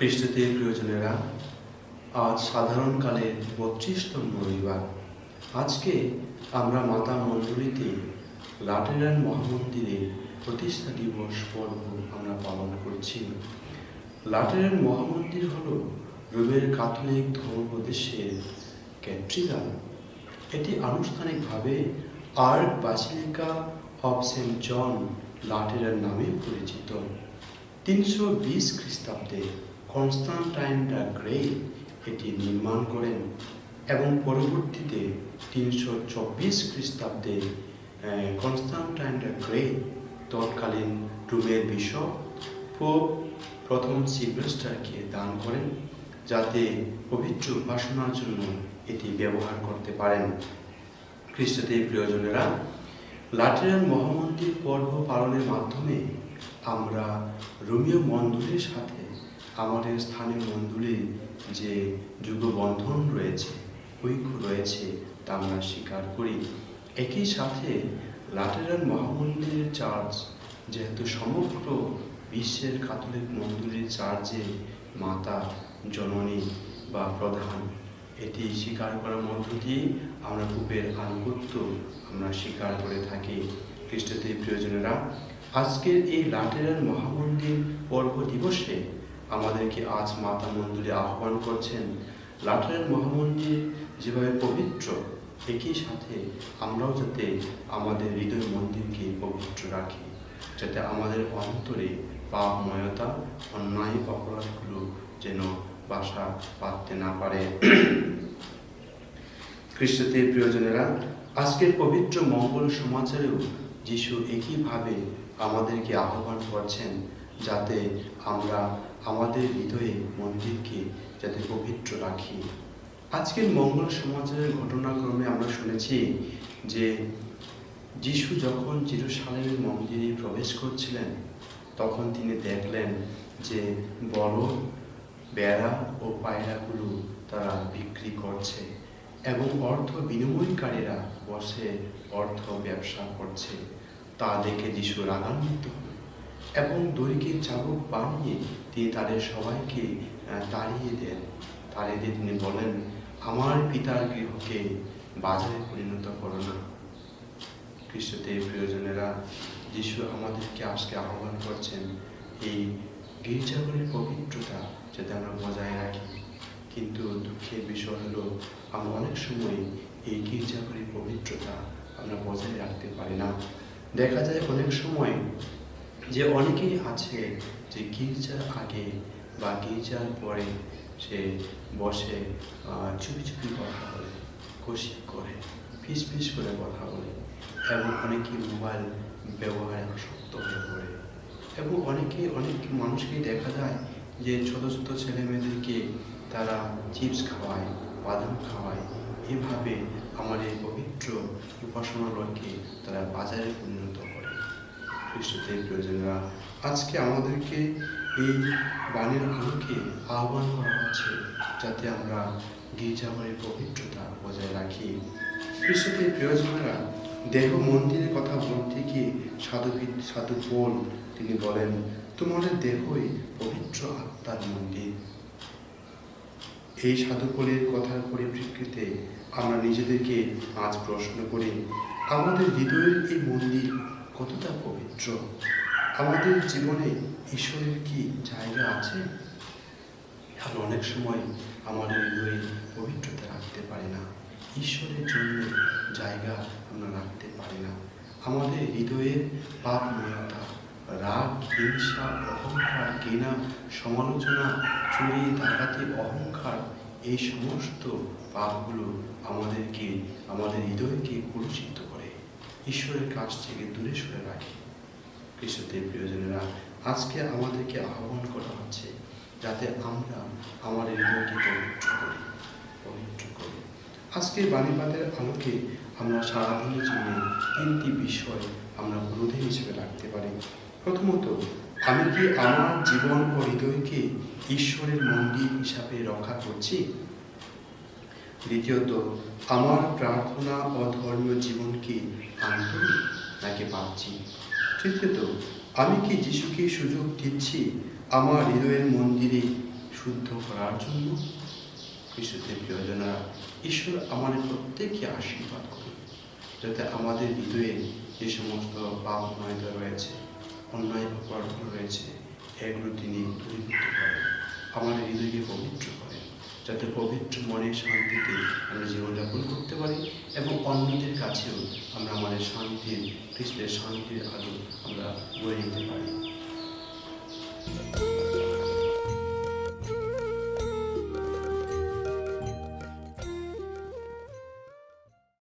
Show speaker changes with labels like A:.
A: খ্রিস্টতে প্রিয়জনেরা আজ সাধারণকালের বত্রিশতম রবিবার। আজকে আমরা মাতা মণ্ডলীতে লাটেরান মহামন্দিরের প্রতিষ্ঠা দিবস পর্ব আমরা পালন করছি। লাটেরান মহামন্দির হল রোমের কাথলিক ধর্মপ্রদেশের ক্যাথ্রিগাল এটি আনুষ্ঠানিকভাবে arch basilica of saint John Lateran নামে পরিচিত। তিনশো বিশ খ্রিস্টাব্দে কনস্টান্টাইন দ্য গ্রেট এটি নির্মাণ করেন এবং পরবর্তীতে তিনশো চব্বিশ খ্রিস্টাব্দে কনস্টান্টাইন দ্য গ্রেট তৎকালীন রোমের বিশপ পোপ প্রথম সিলভেস্টারকে দান করেন যাতে পবিত্র উপাসনার জন্য এটি ব্যবহার করতে পারেন। খ্রিস্টদের প্রিয়জনেরা, লাটেরান মহামন্দির পর্ব পালনের মাধ্যমে আমরা রোমীয় মন্দিরের সাথে আমাদের স্থানীয় মন্দিরের যে যুগবন্ধন রয়েছে, ঐক্য রয়েছে, তা আমরা স্বীকার করি। একই সাথে লাটেরান মহামন্দিরের চার্চ যেহেতু সমগ্র বিশ্বের কাথলিক মন্দিরের চার্চে মাতা, জননী বা প্রধান, এটি স্বীকার করার মধ্য দিয়ে আমরা রূপের আনুগত্য আমরা স্বীকার করে থাকি। খ্রিস্টদের প্রিয়জনেরা, আজকের এই লাটেরান মহামন্দির পর্ব দিবসে আমাদেরকে আজ মাতা মন্দিরে আহ্বান করছেন। লাটেরান মহামন্দির যেভাবে পবিত্র, একই সাথে আমরাও যাতে আমাদের হৃদয় মন্দিরকে পবিত্র রাখি, যাতে আমাদের অন্তরে পাপময়তা, অন্যায় অপরাধগুলো যেন বাসা বাঁধতে না পারে। খ্রিস্টদের প্রিয়জনেরা, আজকের পবিত্র মঙ্গল সমাচারেও যিশু একইভাবে আমাদেরকে আহ্বান করছেন যাতে আমরা আমাদের হৃদয়ে মন্দিরকে যাতে পবিত্র রাখি। আজকের মঙ্গল সমাজের ঘটনাক্রমে আমরা শুনেছি যে যিশু যখন জিরুসালেমের মন্দিরে প্রবেশ করছিলেন, তখন তিনি দেখলেন যে বড় বেড়া ও পায়রাগুলো তারা বিক্রি করছে এবং অর্থ বিনিময়কারীরা বসে অর্থ ব্যবসা করছে। তা দেখে যিশু রাগান্বিত হন এবং দড়িকে চাবুক বানিয়ে তিনি তাদের সবাইকে তাড়িয়ে দেন। তাড়িয়ে দিয়ে তিনি বলেন, আমার পিতার গৃহকে বাজারে পরিণত করো না। খ্রিস্টদের প্রিয়জনেরা যিশু আমাদেরকে আজকে আহ্বান করছেন, এই গির্জাগুলির পবিত্রতা যাতে আমরা বজায় রাখি। কিন্তু দুঃখের বিষয় হলো, আমরা অনেক সময় এই গির্জাগুলির পবিত্রতা আমরা বজায় রাখতে পারি না। দেখা যায় অনেক সময় যে অনেকেই আছে যে গির্জার আগে বা গির্জার পরে সে বসে চুপি চুপি কথা বলে কষি করে, ফিস ফিস করে কথা বলে এবং অনেকে মোবাইল ব্যবহারে আসক্ত হয়ে পড়ে এবং অনেকে, অনেক মানুষকেই দেখা যায় যে ছোট ছোট ছেলে মেয়েদেরকে তারা চিপস খাওয়ায়, বাদাম খাওয়ায়। এভাবে আমাদের পবিত্র উপাসনালয়কে তারা বাজারে পরিণত খ্রিস্টদের প্রয়োজনরা আজকে আমাদেরকে এই বাণীর আলোকে আহ্বান করা হচ্ছে যাতে আমরা গির্জাঘরের পবিত্রতা বজায় রাখি। খ্রিস্টদের প্রয়োজনেরা দেহ মন্দিরের কথা বলতে গিয়ে সাধু সাধু পোল তিনি বলেন, তোমাদের দেহই পবিত্র আত্মার মন্দির। এই সাধুপলের কথার পরিপ্রেক্ষিতে আমরা নিজেদেরকে আজ প্রশ্ন করি, আমাদের হৃদয়ের এই মন্দির কতটা পবিত্র? আমাদের জীবনে ঈশ্বরের কি জায়গা আছে? আমরা অনেক সময় আমাদের হৃদয়ে পবিত্রতা রাখতে পারি না। ঈশ্বরের জন্য জায়গা আমরা রাখতে পারি না। আমাদের হৃদয়ের পাপময়তা রাগ, হিংসা, অহংকার, ঘৃণা, সমালোচনা, চুরি, ডাকাতি, অহংকার, এই সমস্ত পাপগুলো আমাদেরকে, আমাদের হৃদয়কে কলুষিত করে। ঈশ্বরের কাছ থেকে দূরে সরে রাখে। খ্রিস্টদের প্রিয়জনেরা, আজকে আমাদেরকে আহ্বান করা হচ্ছে যাতে আমরা আমাদের হৃদয়কে পবিত্র করি পবিত্র করি। আজকে বাণীপাতের আলোকে আমরা সারাদিনের জন্য তিনটি বিষয় আমরা গুরুদেব হিসেবে রাখতে পারি। প্রথমত, আমি কি আমার জীবন ও হৃদয়কে ঈশ্বরের মন্দির হিসাবে রক্ষা করছি? দ্বিতীয়ত আমার প্রার্থনা ও ধর্মীয় জীবন কি আন্তরিক নাকি পাচ্ছি। তৃতীয়ত, আমি কি যিশুকে সুযোগ দিচ্ছি আমার হৃদয়ের মন্দিরে শুদ্ধ করার জন্য? বিশুদ্ধ প্রিয়জনেরা, ঈশ্বর আমাদের প্রত্যেককে আশীর্বাদ করুন, যাতে আমাদের হৃদয়ে যে সমস্ত পাপ নয়তা রয়েছে, অন্যায় অপরাধ রয়েছে, এগুলো তিনি দূরীভূত করেন। আমাদের হৃদয়কে পবিত্র করেন। যাতে পবিত্র মনে শান্তিতে আমরা জীবনযাপন করতে পারি এবং অন্যদের কাছেও আমরা আমাদের শান্তির, খ্রিস্টের শান্তির আলো আমরা বয়ে নিতে পারি।